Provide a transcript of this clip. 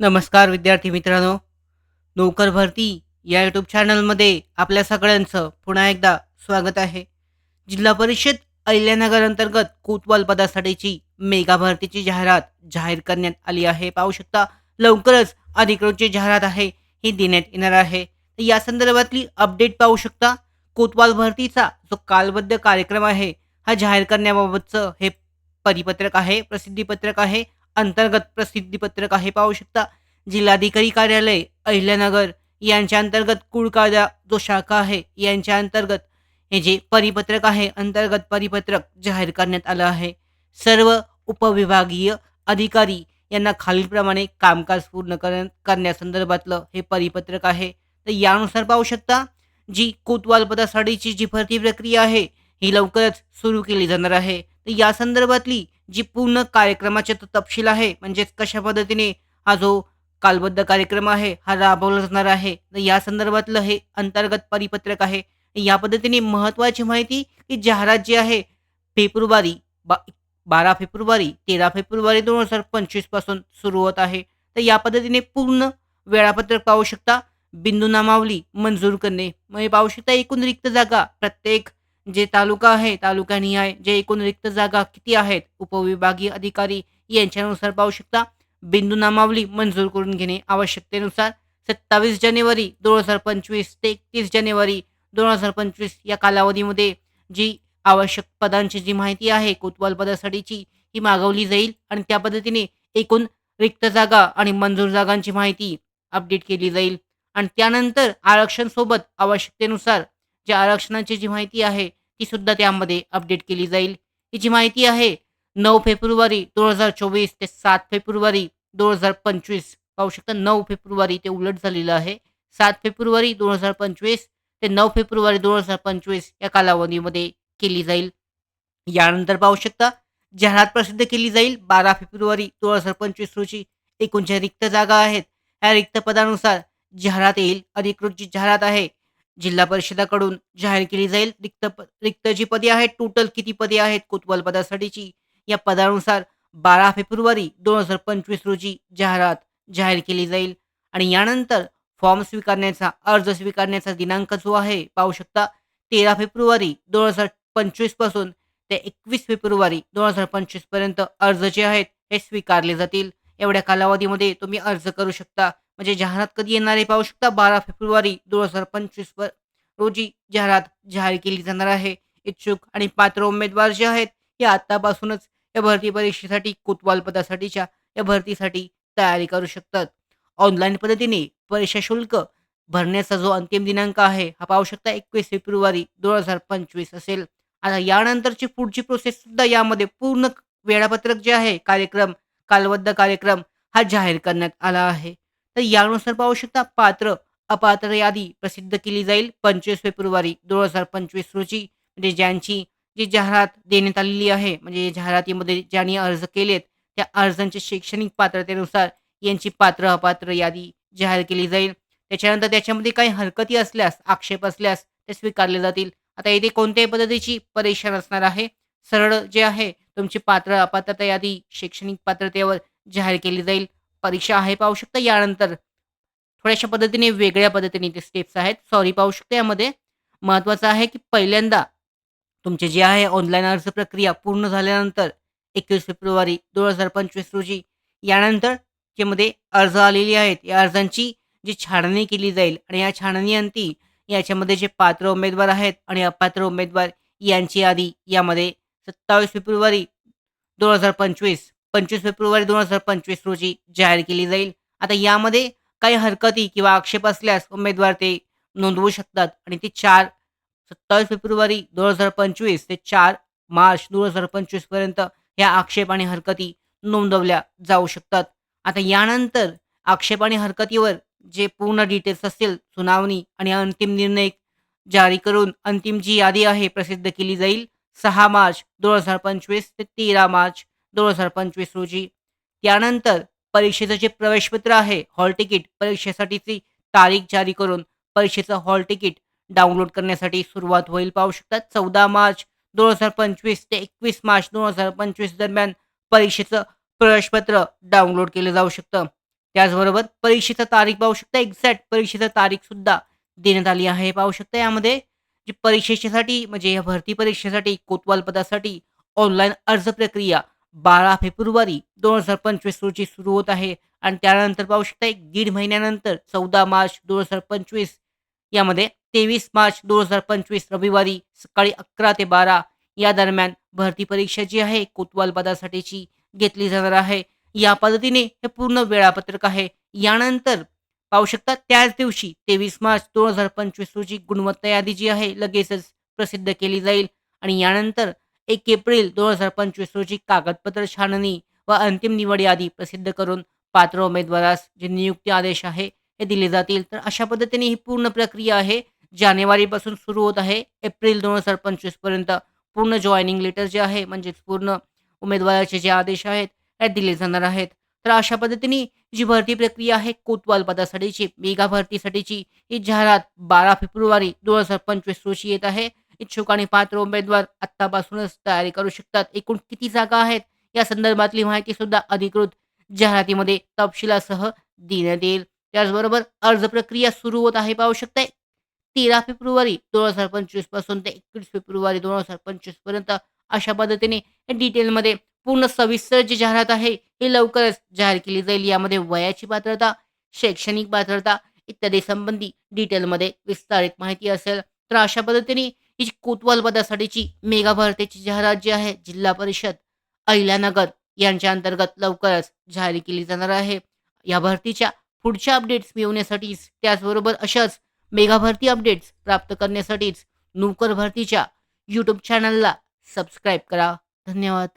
नमस्कार विद्यार्थी मित्रांनो. नोकर भरती या यूट्यूब चॅनलमध्ये आपल्या सगळ्यांचं पुन्हा एकदा स्वागत आहे. जिल्हा परिषद अहिल्यानगर अंतर्गत कोतवाल पदासाठीची मेगा भरतीची जाहिरात जाहीर करण्यात आली आहे. पाहू शकता लवकरच अधिकृत जी जाहिरात आहे ही देण्यात येणार आहे. तर या संदर्भातली अपडेट पाहू शकता कोतवाल भरतीचा जो कालबद्ध कार्यक्रम आहे हा जाहीर करण्याबाबतचं हे परिपत्रक आहे प्रसिद्धीपत्रक आहे. अंतर्गत प्रसिद्धीपत्रक आहे पाहू शकता. जिल्हाधिकारी कार्यालय अहिल्यानगर यांच्या अंतर्गत कुळकादा जो शाखा आहे यांच्या अंतर्गत हे जे परिपत्रक आहे अंतर्गत परिपत्रक जाहीर करण्यात आलं आहे. सर्व उपविभागीय अधिकारी यांना खालीलप्रमाणे कामकाज पूर्ण कर करण्यासंदर्भातलं हे परिपत्रक आहे. तर यानुसार पाहू शकता जी कोतवाल पदासाठीची जी भरती प्रक्रिया आहे ही लवकरच सुरू केली जाणार आहे. तर या संदर्भातली जी पूर्ण कार्यक्रमाचे तो तपशील आहे म्हणजेच कशा पद्धतीने हा जो कालबद्ध कार्यक्रम आहे हा राबवला जाणार आहे तर या संदर्भातलं हे अंतर्गत परिपत्रक आहे. या पद्धतीने महत्त्वाची माहिती की जाहिरात जी आहे फेब्रुवारी बा बारा फेब्रुवारी तेरा फेब्रुवारी दोन हजार पंचवीसपासून सुरू होत आहे. तर या पद्धतीने पूर्ण वेळापत्रक पाहू शकता. बिंदू नामावली मंजूर करणे. म्हणजे पाहू शकता एकूण रिक्त जागा प्रत्येक जे तालुका आहे तालुकानिहाय जे एकूण रिक्त जागा किती आहेत उपविभागीय अधिकारी यांच्यानुसार पाहू शकता. बिंदू नामावली मंजूर करून घेणे आवश्यकतेनुसार सत्तावीस जानेवारी दोन हजार पंचवीस ते एकतीस जानेवारी दोन हजार पंचवीस या कालावधीमध्ये जी आवश्यक पदांची जी माहिती आहे कोतवाल पदासाठीची ही मागवली जाईल आणि त्या पद्धतीने एकूण रिक्त जागा आणि मंजूर जागांची माहिती अपडेट केली जाईल. आणि त्यानंतर आरक्षण सोबत आवश्यकतेनुसार जे आरक्षणाची जी माहिती आहे ती सुद्धा त्यामध्ये अपडेट केली जाईल. ही जी माहिती आहे नऊ फेब्रुवारी दोन हजार चोवीस ते सात फेब्रुवारी दोन हजार पंचवीस पाहू शकता नऊ फेब्रुवारी ते उलट झालेलं आहे. सात फेब्रुवारी दोन हजार पंचवीस ते नऊ फेब्रुवारी दोन हजार पंचवीस या कालावधीमध्ये केली जाईल. यानंतर पाहू शकता जाहिरात प्रसिद्ध केली जाईल. बारा फेब्रुवारी दोन हजार पंचवीस रोजी एकूण ज्या रिक्त जागा आहेत. ह्या रिक्त पदानुसार जाहिरात येईल. अधिकृत जी जाहिरात आहे जिल्हा परिषदाकडून जाहीर केली जाईल. रिक्त रिक्त जी पदे आहेत टोटल किती पदे आहेत कोतवाल पदासाठीची या पदानुसार बारा फेब्रुवारी दोन हजार पंचवीस रोजी जाहिरात जाहीर केली जाईल. आणि यानंतर फॉर्म स्वीकारण्याचा अर्ज स्वीकारण्याचा दिनांक जो आहे पाहू शकता तेरा फेब्रुवारी दोन हजार पंचवीसपासून ते एकवीस फेब्रुवारी दोन हजार पंचवीसपर्यंत अर्ज जे आहेत हे स्वीकारले जातील. एवढ्या कालावधीमध्ये तुम्ही अर्ज करू शकता. म्हणजे जाहिरात कधी येणार आहे पाहू शकता. बारा फेब्रुवारी दोन हजार पंचवीस रोजी जाहिरात जाहीर केली जाणार आहे. इच्छुक आणि पात्र उमेदवार जे आहेत हे आतापासूनच या भरती परीक्षेसाठी कोतवाल पदासाठीच्या या भरतीसाठी तयारी करू शकतात. ऑनलाईन पद्धतीने परीक्षा शुल्क भरण्याचा जो अंतिम दिनांक आहे हा पाहू शकता एकवीस फेब्रुवारी दोन हजार पंचवीस असेल. आता यानंतरची पुढची प्रोसेस सुद्धा यामध्ये पूर्ण वेळापत्रक जे आहे कार्यक्रम कालबद्ध कार्यक्रम हा जाहीर करण्यात आला आहे. तर यानुसार पाहू शकता पात्र अपात्र यादी प्रसिद्ध केली जाईल. पंचवीस फेब्रुवारी दोन हजार पंचवीस रोजी म्हणजे ज्यांची जी जाहिरात देण्यात आलेली आहे म्हणजे जाहिरातीमध्ये ज्यांनी अर्ज केलेत त्या अर्जांच्या शैक्षणिक पात्रतेनुसार यांची पात्र अपात्र यादी जाहीर केली जाईल. त्याच्यानंतर त्याच्यामध्ये काही हरकती असल्यास आक्षेप असल्यास ते स्वीकारले जातील. आता येथे कोणत्याही पद्धतीची परीक्षा नसणार आहे. सरळ जे आहे तुमची पात्र अपात्रता यादी शैक्षणिक पात्रतेवर जाहीर केली जाईल. परीक्षा आहे पाहू शकता. यानंतर थोड्याशा पद्धतीने वेगळ्या पद्धतीने ते स्टेप्स आहेत. सॉरी पाहू शकता यामध्ये. महत्त्वाचं आहे की पहिल्यांदा तुमचे जे आहे ऑनलाईन अर्ज प्रक्रिया पूर्ण झाल्यानंतर एकवीस फेब्रुवारी दोन हजार पंचवीस रोजी यानंतर ज्यामध्ये अर्ज आलेली आहेत. या अर्जांची जी छाननी केली जाईल आणि या छाननीअंती याच्यामध्ये जे पात्र उमेदवार आहेत आणि अपात्र उमेदवार यांची यादी यामध्ये सत्तावीस फेब्रुवारी दोन हजार पंचवीस पंचवीस फेब्रुवारी दोन हजार पंचवीस रोजी जाहीर केली जाईल. आता यामध्ये काही हरकती किंवा आक्षेप असल्यास उमेदवार ते नोंदवू शकतात. आणि ते चार सत्तावीस फेब्रुवारी दोन हजार पंचवीस ते चार मार्च दोन हजार पंचवीसपर्यंत ह्या आक्षेप आणि हरकती नोंदवल्या जाऊ शकतात. आता यानंतर आक्षेप आणि हरकतीवर जे पूर्ण डिटेल्स असतील सुनावणी आणि अंतिम निर्णय जारी करून अंतिम जी यादी आहे प्रसिद्ध केली जाईल. सहा मार्च दोन हजार पंचवीस ते तेरा मार्च दोन हजार पंचवीस रोजी. त्यानंतर परीक्षेचं जे प्रवेशपत्र आहे हॉल तिकीट परीक्षेसाठीची तारीख जारी करून परीक्षेचं हॉल तिकीट डाउनलोड करण्यासाठी सुरुवात होईल पाहू शकतात चौदा मार्च दोन हजार पंचवीस ते एकवीस मार्च दोन हजार पंचवीस दरम्यान परीक्षेचं प्रवेशपत्र डाउनलोड केलं जाऊ शकतं. त्याचबरोबर परीक्षेचा तारीख पाहू शकता. एक्झॅक्ट परीक्षेचा तारीख सुद्धा देण्यात आली आहे पाहू शकता. यामध्ये जी परीक्षेसाठी म्हणजे या भरती परीक्षेसाठी कोतवाल पदासाठी ऑनलाईन अर्ज प्रक्रिया बारा फेब्रुवारी दोन हजार पंचवीस रोजी सुरू होत आहे आणि त्यानंतर पाहू शकता एक दीड महिन्यानंतर चौदा मार्च दोन हजार पंचवीस यामध्ये तेवीस मार्च दोन हजार पंचवीस रविवारी सकाळी अकरा ते बारा या दरम्यान भरती परीक्षा जी आहे कोतवाल पदासाठीची घेतली जाणार आहे. या पद्धतीने हे पूर्ण वेळापत्रक आहे. यानंतर पाहू शकता त्याच दिवशी तेवीस मार्च दोन हजार पंचवीस रोजी गुणवत्ता यादी जी आहे लगेचच प्रसिद्ध केली जाईल आणि यानंतर एक एप्रिल दोन हजार पंचवीस रोजी कागदपत्र छाननी व अंतिम निवड यादी प्रसिद्ध करून पात्र उमेदवारास जे नियुक्ती आदेश आहे हे दिले जातील. तर अशा पद्धतीने ही पूर्ण प्रक्रिया आहे. जानेवारीपासून सुरू होत आहे. एप्रिल दोन हजार पंचवीसपर्यंत पूर्ण जॉईनिंग लेटर जे आहे म्हणजेच पूर्ण उमेदवाराचे जे आदेश आहेत हे दिले जाणार आहेत. तर अशा पद्धतीने जी भरती प्रक्रिया आहे कोतवाल पदासाठीची मेगा भरतीसाठीची ही जाहिरात बारा फेब्रुवारी दोन हजार पंचवीस रोजी येत आहे. इच्छुक आणि पात्र उमेदवार आत्तापासूनच तयारी करू शकतात. एकूण किती जागा आहेत? या संदर्भातली माहिती सुद्धा अधिकृत जाहिरातीमध्ये तपशिलासह देण्यात येईल. त्याचबरोबर अर्ज प्रक्रिया सुरू होत आहे पाहू शकते तेरा फेब्रुवारी दोन हजार पंचवीसपासून ते एकवीस फेब्रुवारी दोन हजार पंचवीसपर्यंत अशा पद्धतीने डिटेलमध्ये पूर्ण सविस्तर जी जाहिरात आहे ही लवकरच जाहीर केली जाईल. यामध्ये वयाची पात्रता शैक्षणिक पात्रता इत्यादी संबंधी डिटेलमध्ये विस्तारित माहिती असेल. तर अशा पद्धतीने ही कोतवाल पदासाठीची मेगा भरतीची जाहिरात जी आहे जिल्हा परिषद अहिल्यानगर यांच्या अंतर्गत लवकरच जाहीर केली जाणार आहे. या भरतीच्या पुढच्या अपडेट्स मिळवण्यासाठीच त्याचबरोबर अशाच मेगा भरती अपडेट्स प्राप्त करण्यासाठीच नोकर भरतीच्या यूट्यूब चॅनलला सबस्क्राईब करा. धन्यवाद.